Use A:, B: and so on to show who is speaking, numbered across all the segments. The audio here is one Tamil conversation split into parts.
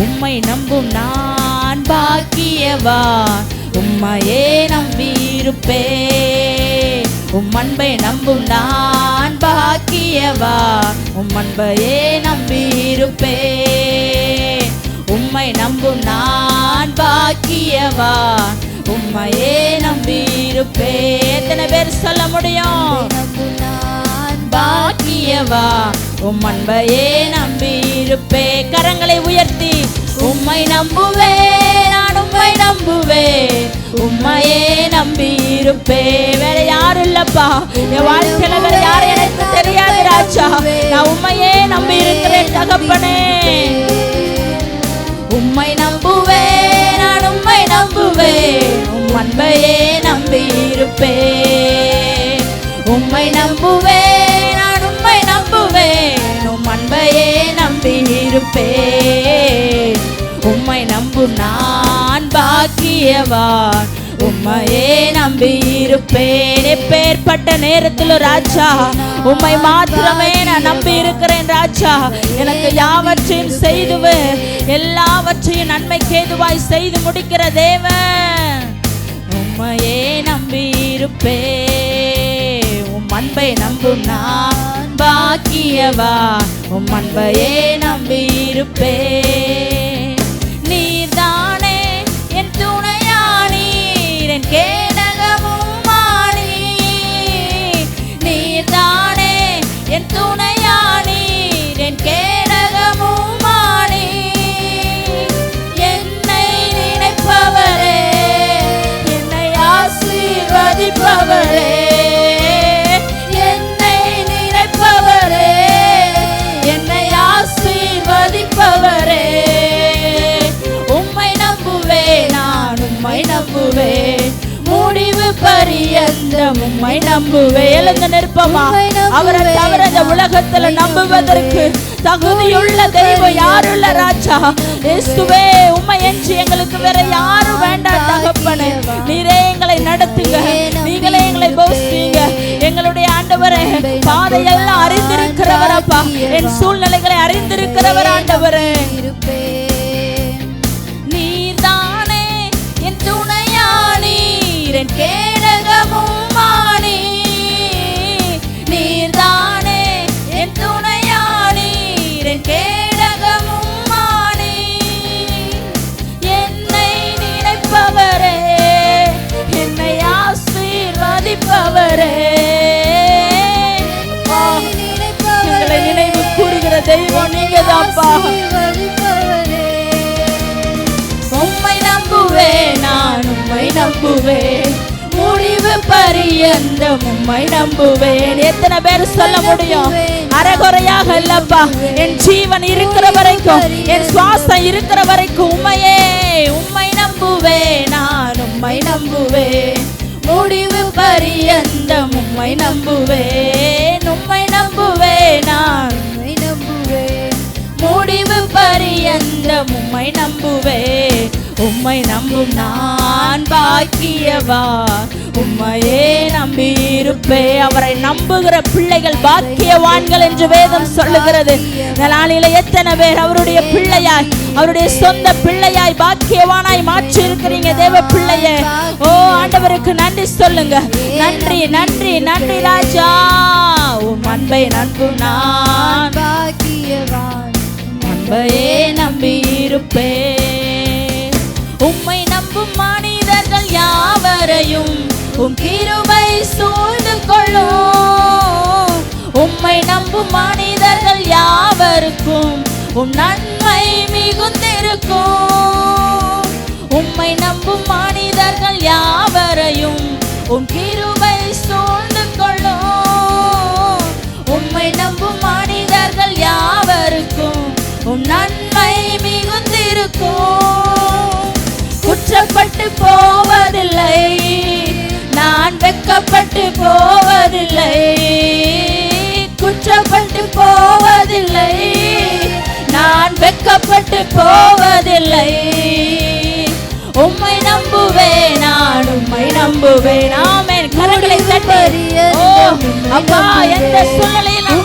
A: உம்மை நம்பும் நான் பாக்கியவா? உம்மையே நம்பியிருப்பே. உம் அன்பை நம்பும் நான் பாக்கியவா? உம் அன்பையே நம்பியிருப்பே. உம்மை நம்பும் நான் பாக்கியவா? உம்மையே நம்பியிருப்பே. எத்தனை பேர் சொல்ல முடியும்?
B: நம்பும் நான்
A: உம் அன்பையே நம்பியிருப்பே. கரங்களை உயர்த்தி உம்மை நம்புவே. நான் உம்மை நம்புவே. உம்மையே நம்பி இருப்பே வேற யாரும் இல்லப்பா என் வாழ்க்கையில வேற யாரும் எனக்கு தெரியாது ராஜா. நான் உம்மையே நம்பி இருக்கிறேன் தகப்பனே. உம்மை நம்புவே. நான் உம்மை நம்புவே. உம் அன்பையே நம்பி இருப்பே உம்மை நம்புவே. நம்பியிருப்பே உம்மை நம்பும் நான் பாக்கியவான். உம்மையே நம்பியிருப்பேன் எப்பேற்பட்ட நேரத்தில் ராஜா உம்மை மாத்திரமே நான் நம்பி இருக்கிறேன் ராஜா. எனக்கு யாவற்றையும் செய்துவேன் எல்லாவற்றையும் நன்மை கேதுவாய் செய்து முடிக்கிற தேவன். உம்மையே நம்பியிருப்பே உம் அன்பை நம்பும் நான் பாக்கியவா உம் அன்பையே நம்பியிருப்பேன். பரியந்தம் உம்மை நம்புவே எழுந்து நிற்பமா அவரை தவிர இந்த உலகத்துல நம்புவதற்கு தகுதியுள்ள தெய்வம் யாருள்ள ராஜா? இயேசுவே உம்மை என்று எங்களுக்கு வேற யாரும் வேண்டாம் தகப்பனே. நீரே எங்களை நடத்துங்க. நீங்களே எங்களை போஸ்தீங்க. எங்களுடைய ஆண்டவரே பாதையெல்லாம் அறிந்திருக்கிறவர் அப்பா என் சூழ்நிலைகளை அறிந்திருக்கிறவர் ஆண்டவரே. நீர்தானே என் துணையானீர். என் கேடகமும் தெய்வம் நீங்க தான்ப்பா. உம்மை நம்புவே நான் உம்மை நம்புவேன். முடிவு பரியந்தம் உம்மை நம்புவேன். எத்தனை பேர் சொல்ல முடியும்? அரைகுறையாக இல்லப்பா. என் ஜீவன் இருக்கிற வரைக்கும் என் சுவாசம் இருக்கிற வரைக்கும் உண்மையே உம்மை நம்புவே நான் உம்மை நம்புவேன். முடிவு பரியந்தம் உம்மை நம்புவேன். உம்மை நம்புவே நான்
B: நம்புவேன்
A: முடிவு பரியந்தம் உம்மை நம்புவே. உம்மை நம்பும் நான் பாக்கியவா. உம்மையே நம்பியிருப்பே. அவரை நம்புகிற பிள்ளைகள் பாக்கியவான்கள் என்று வேதம் சொல்லுகிறது. இந்த நாளில எத்தனை பேர் அவருடைய பிள்ளையாய் அவருடைய சொந்த பிள்ளையாய் பாக்கியவானாய் மாற்றி இருக்கிறீங்க தேவ பிள்ளைய. ஓ ஆண்டவருக்கு நன்றி சொல்லுங்க. நன்றி நன்றி நன்றி ராஜா. உம் அன்பை நன்பு நான்
B: கிருபையே
A: அன்பையே நம்பியிருப்பே உம்மை நம்பும் மனிதர்கள் யாவரையும் உம் கிருபை சூழ்ந்து கொள்ளும். உம்மை நம்பும் மனிதர்கள் யாவருக்கும் உம் நன்மை மிகுந்திருக்கும். உம்மை நம்பும் மனிதர்கள் யாவரையும் உம் கிருபை சூழ்ந்து கொள்ளும். உம்மை நம்பும் மனிதர்கள் குற்றப்பட்டு போவதில்லை. நான் வெக்கப்பட்டு போவதில்லை. குற்றப்பட்டு போவதில்லை. நான் வெக்கப்பட்டு போவதில்லை. உம்மை நம்புவேன் நான் உம்மை நம்புவேன். ஆமென். கரங்களை தட்டி. அப்பா எந்த சூழ்நிலையில்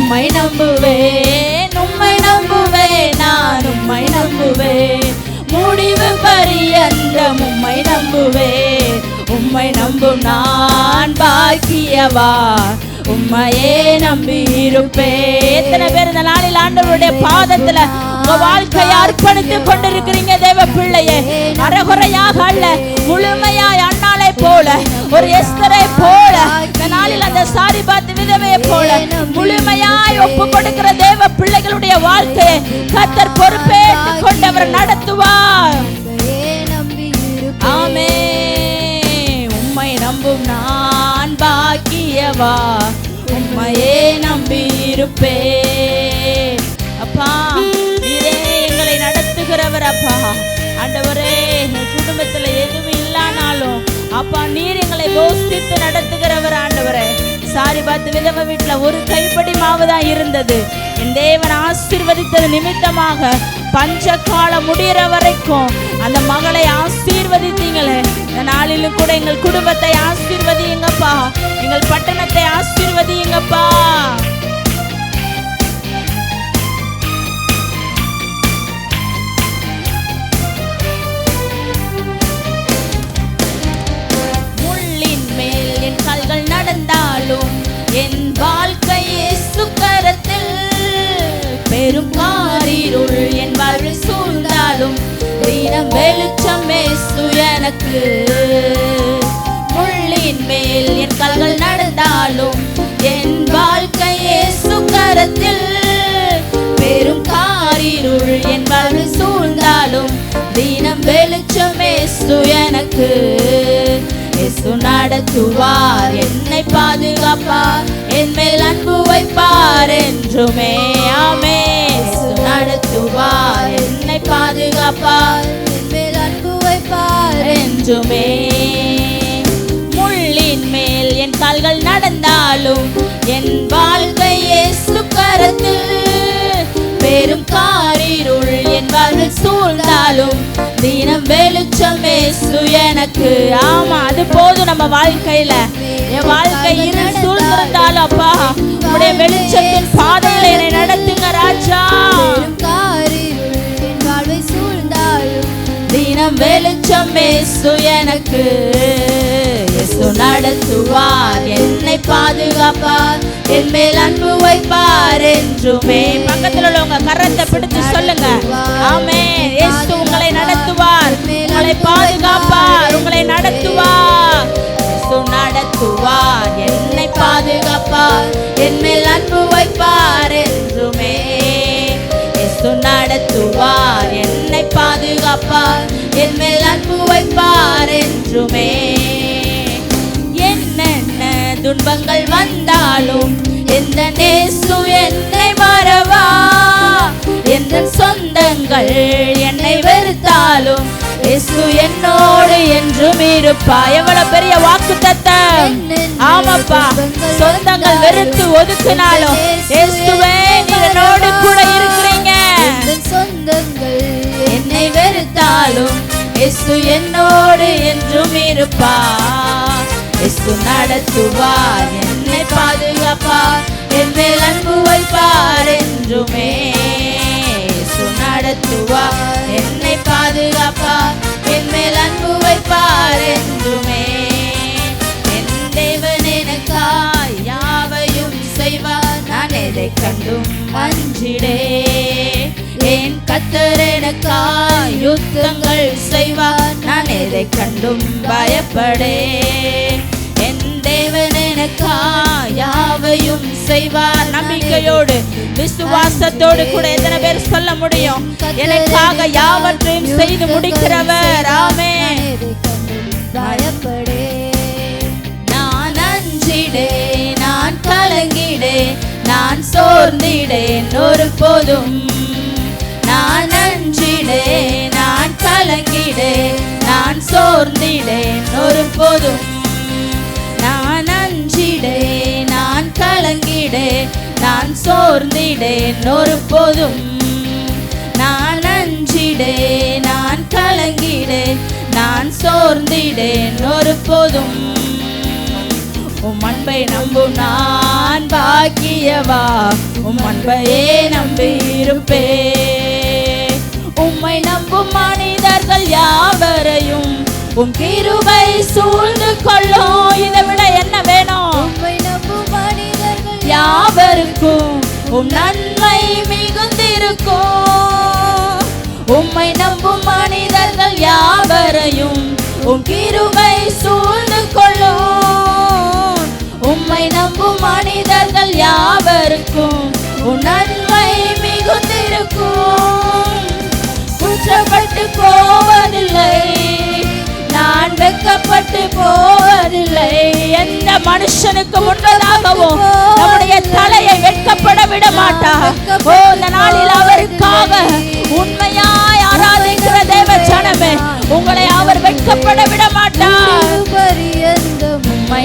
A: உம்மை நம்புவேன் உம்மை நம்புவேன் நான் உம்மை நம்புவேன் முடிவு பரியந்தம் உம்மை நம்புவேன் உம்மை நம்பும் நான் பாக்கியவா? உம்மையே நம்பி இருப்பேன் எத்தனை பேர் இந்த நாளில் ஆண்டவருடைய பாதத்துல உங்க வாழ்க்கையை அர்ப்பணித்து கொண்டிருக்கிறீங்க தேவ பிள்ளையே. அறகுறையாக அல்ல முழுமையாய் அண்ணாலை போல ஒரு எஸ்தரை போல இந்த நாளில் அந்த சாரி பார்த்து விதவையை போல முழுமையாய் ஒப்பு கொடுக்கிற தேவ பிள்ளைகளுடைய வாழ்க்கையை கத்தர் பொறுப்பேற்று கொண்டவர் நடத்துவார். ஆமே உம்மை நம்பும் நான் பாக்கியவா? உம்மையே நம்பி இருப்பேன் அப்பா. நடத்துகிறவர் அப்பா ஆண்டவரே எங்கள் குடும்பத்துல எதுவும் இல்லானாலும் அப்பா நீர் எங்களை போஷித்து நடத்துகிறவர் ஆண்டவரே. சாரி பார்த்து விதவ வீட்டுல ஒரு கைப்படி மாவு தான் இருந்தது. என் தேவன் ஆசீர்வதித்தது நிமித்தமாக பஞ்ச காலம் முடிகிற வரைக்கும் அந்த மகளை ஆசீர்வதித்தீங்களே. இந்த நாளிலும் கூட எங்கள் குடும்பத்தை ஆசீர்வதியுங்கப்பா. எங்கள் பட்டணத்தை ஆசீர்வதியுங்கப்பா. நடந்தாலும் என் வாழ்க்கை சுக்கரத்தில் பெரும் காரிருள் என் வாழ்வில் சூழ்ந்தாலும் தினம் வெளிச்சம் மேசு எனக்கு. முள்ளின் மேல் என் கால்கள் நடந்தாலும் என் வாழ்க்கை சுக்கரத்தில் பெரும் காரிருள் என் வாழ்வில் சூழ்ந்தாலும் தினம் வெளிச்சம் மேசு எனக்கு. இயேசு நடத்துவார் என்னை பாதுகாப்பார் என் மேல் அன்பு வைப்பார் என்றுமே. ஆமே இயேசு நடத்துவார். என்னை பாதுகாப்பார்
B: என் மேல் அன்பு வைப்பார்
A: என்றுமே. முள்ளின் மேல் என் கால்கள் நடந்தாலும் என் வாழ்க்கையே சுக்கரத்தில் பெரும் காரிருள் என் வாழ்வில் சூழ்ந்தாலும் தினம் வெளிச்சமே சுய எனக்கு. ஆமா அது போதும் நம்ம வாழ்க்கையில. என் வாழ்க்கை இரு சூழ்ந்திருந்தாலும் அப்பா உடைய வெளிச்சத்தின் பாதையில என்னை நடத்துங்க ராஜா. தினம் வெளிச்சம் இயேசு எனக்கு. இயேசு நடத்துவார் என்னை பாதுகாப்பார் என் மேல் அன்பு வைப்பார் என்றுமே. பக்கத்துல உள்ளவங்க கரத்தை பிடிச்சு சொல்லுங்க. ஆமே நடத்துவார் என்னை பாதுகாப்பார். என் மேல் அன்பு வைப்பார் என்றுமே. என்னென்ன துன்பங்கள் வந்தாலும் எந்த நேசு என்னை மறவா? எந்த சொந்தங்கள் என்னை வெறுத்தாலும் இயேசு என்னோடு என்றும் இருப்பா எவ்வளவு பெரிய வாக்கு ஆமாப்பா. சொந்தங்கள் வெறுத்து ஒதுக்கினாலும் இயேசுவே என்னோடு கூட இருக்கிறீங்க இயேசு என்னோடு என்றும் இருப்பார். இயேசு நடத்துவார் என்னை பாதுகாப்பார் என் மேல் அன்பு வைப்பார் என்றுமே. இயேசு நடத்துவார் என்னை பாதுகாப்பார் என் மேல் அன்பு வைப்பார் என்றுமே. எதை கண்டும் அஞ்சிடே. என் கத்தர் எனக்காய் யுத்தங்கள் செய்வார். நான் எதை கண்டும் பயப்படே. என் தேவன் எனக்காய் யாவையும் செய்வார் நம்பிக்கையோடு விசுவாசத்தோடு கூட எத்தனை பேர் சொல்ல முடியும்? எனக்காக யாவற்றையும் செய்து முடிக்கிறவர். ஆமே
B: பயப்படே.
A: நான் அஞ்சிடே நான் கலங்கிடே. நான் சோர்ந்திடேன் ஒரு போதும் நான் அஞ்சிடே நான் கலங்கிடே நான் சோர்ந்திடேன் ஒரு போதும் நான் அஞ்சிடே நான் கலங்கிடே நான் சோர்ந்திடேன் ஒரு போதும் நான் அஞ்சிடே நான் கலங்கிடே நான் சோர்ந்திடேன் ஒரு போதும் உம் அன்பை நம்பும் நான் பாக்கியவா? உம் அன்பையே நம்பி இருப்பே உம்மை நம்பும் மனிதர்கள் யாவரையும் உம் கிருபை சூழ்ந்து கொள்ளும். இதை விட என்ன வேணும்?
B: உம்மை நம்பும் மனிதர்கள்
A: யாவருக்கும் உம் நன்மை மிகுந்திருக்கும். உம்மை நம்பும் மனிதர்கள் யாவரையும் உம் கிருபை சூழ்ந்து கொள்ளும். மனிதர்கள் யாவருக்கும் நன்மை மிகுந்திருக்கும். குற்றப்பட்டு போவதில்லை நான் வெட்கப்பட்டு போவதில்லை. எந்த மனுஷனுக்கு முன்பதாகவும் நம்முடைய தலையை வெட்கப்பட விட மாட்டார். ஓ இந்த நாளில் அவருக்காக உண்மையாய் ஆராதிக்கிற தேவ ஜனமே உங்களை அவர் வெட்கப்பட விட மாட்டார்.
B: பரியந்தம்
A: உம்மை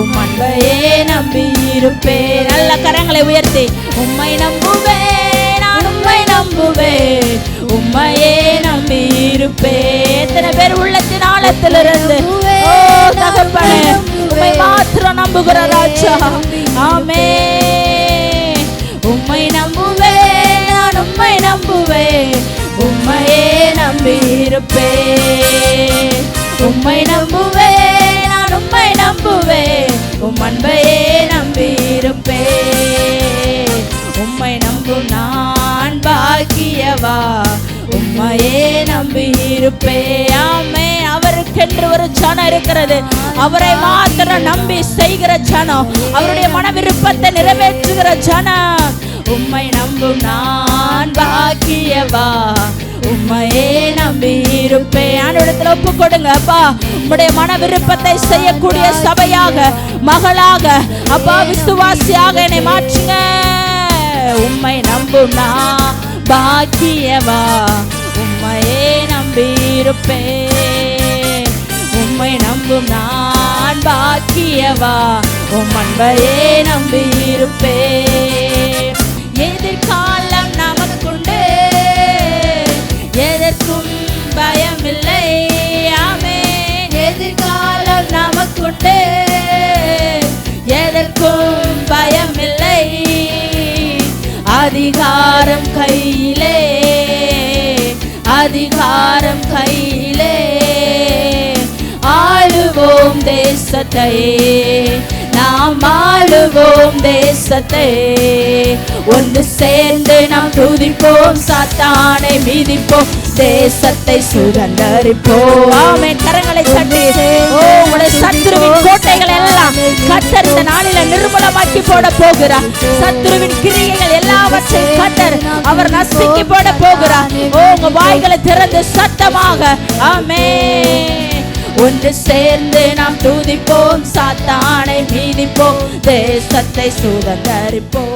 A: உம் அன்பையே நம்பி இருப்பேன் நல்ல கரங்களை உயர்த்தி உம்மை நம்புவேன் நான் உம்மை நம்புவேன் உம்மையே நம்பி இருப்பேன் எத்தனை பேர் உள்ளத்தின் ஆழத்திலிருந்து ஓ தகப்பனே உம்மை மாத்திரம் நம்புகிற ராஜா. ஆமே உம்மை நம்புவேன் நான் உம்மை நம்புவேன் உம்மையே நம்பி இருப்பேன் உம்மை நம்புவேன் நான் உம்மை நம்புவேன் உம் அன்பையே நம்பியிருப்பேன். உம்மை நம்பும் நான் பாக்கியவா? உம்மையே நம்பியிருப்பேன். ஆமே என்று ஒரு ஜனம் இருக்கிறது. அவரை மாத்திரம் நம்பி செய்கிற ஜனம் அவருடைய மன விருப்பத்தை நிறைவேற்றுகிற ஜனம். உம்மை நம்பும் நான் பாக்கியவா? உம்மையே நம்பி இருப்பேன். ஆண்டவரிடத்துல ஒப்பு கொடுங்க அப்பா. உம்முடைய மன விருப்பத்தை செய்யக்கூடிய சபையாக மகளாக அப்பா விசுவாசியாக என்னை மாற்றுங்க. உம்மை நம்பும் நான் பாக்கியவா? உம்மையே நம்பி இருப்பேன். உம்மை நம்பும் நான் பாக்கியவா? உம் அன்பையே நம்பி இருப்பே எதிர்காலம் நமக்குண்டு. எதற்கும் பயமில்லை. ஆமே எதிர்காலம் நமக்குண்டு. எதற்கும் பயமில்லை. அதிகாரம் கையிலே. அதிகாரம் ஆளுவோம் தேசத்தை நாம் ஆளுவோம் தேசத்தை ஒன்று சேர்ந்து நாம் துதிப்போம் சாத்தானை மீதிப்போம் தேசத்தை சுதந்தரிப்போம். ஆமே கரங்களை தட்டி ஓ உடைய சத்துருவின் கோட்டைகள் எல்லாம் கத்தர் இந்த நாளில நிர்மூலமாக்கி போட போகிறார். சத்துருவின் கிரியைகள் எல்லாவற்றையும் கத்தர் அவர் நசுக்கி போட போகிறார். ஓ உங்க வாய்களை திறந்து சத்தமாக ஆமே ஒன்று சேர்ந்து நாம் துதிப்போம் சாத்தானை மீதிப்போம் தேசத்தை சுதந்தரிப்போம்.